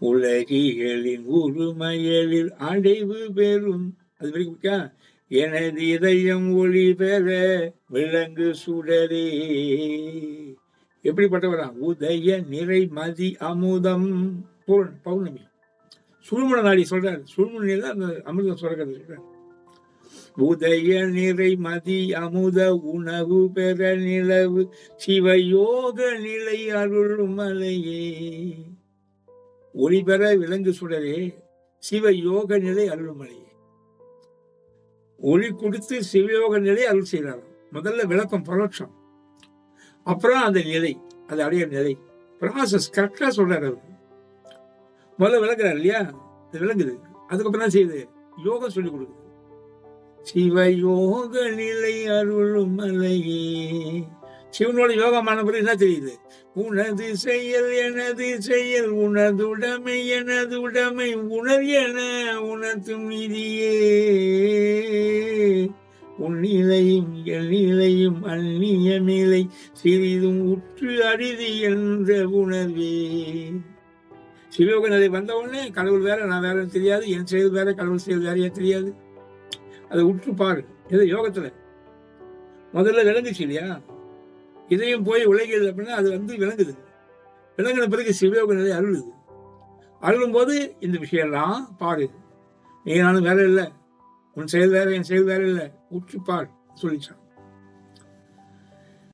உலகிகளின் உருமையலில் அடைவு பெறும். அது வரைக்கும் எனது இதயம் ஒளி பெற விலங்கு சுடரே. எப்படிப்பட்டவரா? உதய நிறை மதி அமுதம். பூரன் பௌர்ணமி. சுழுமுன நாடி சொல்றாரு. சுழுமுனை தான் அந்த அமிர்தம் சுரக்கிறது சொல்றாரு. உதய நிறை மதி அமுத உணவு பெற நிலவு. சிவயோக நிலை அருள் மலையே. ஒளி பெற விலங்கு சுடரே சிவ யோக நிலை அருள்மலை ஒளி கொடுத்து சிவயோக நிலை அருள் செய்கிறாராம் முதல்ல விளக்கம் பரோட்சம். அப்புறம் அந்த நிலை அது அடைய நிலை. ப்ராசஸ் கரெக்டாக சொல்றாரு அவர். முதல்ல விளக்குறாரு இல்லையா? அது விளங்குது. அதுக்கப்புறம் என்ன செய்யுது? யோகம் சொல்லி கொடுக்குது. சிவ யோக நிலை அருளும் மலையே. சிவனோட யோகமான பிறகு என்ன தெரியுது? உனது செயல் எனது செயல் உனது உடைமை எனது உடைமை உணர் என உணர்த்தும் நிதியே. உன் நிலையும் அந்நிய நிலை சிறிதும் உற்று அரிதி என்ற உணர்வே. சிவயோக நிலை வந்த உடனே கடவுள் வேற நான் வேற தெரியாது என் செயல் வேற கடவுள் செயல் வேற தெரியாது. அதை உற்று பாரு. இது யோகத்துல? முதல்ல விளங்குச்சு இல்லையா? இதையும் போய் உலகியது அப்படின்னா அது வந்து விளங்குது. விளங்கின பிறகு சிவயோக நிலை அருளுது. அருளும் போது இந்த விஷயம்லாம் பாரு. நீ நானும் வேலை இல்லை. உன் செயல் வேலை என் செயல் வேற இல்லை. உற்று பார் சொல்லிச்சான்.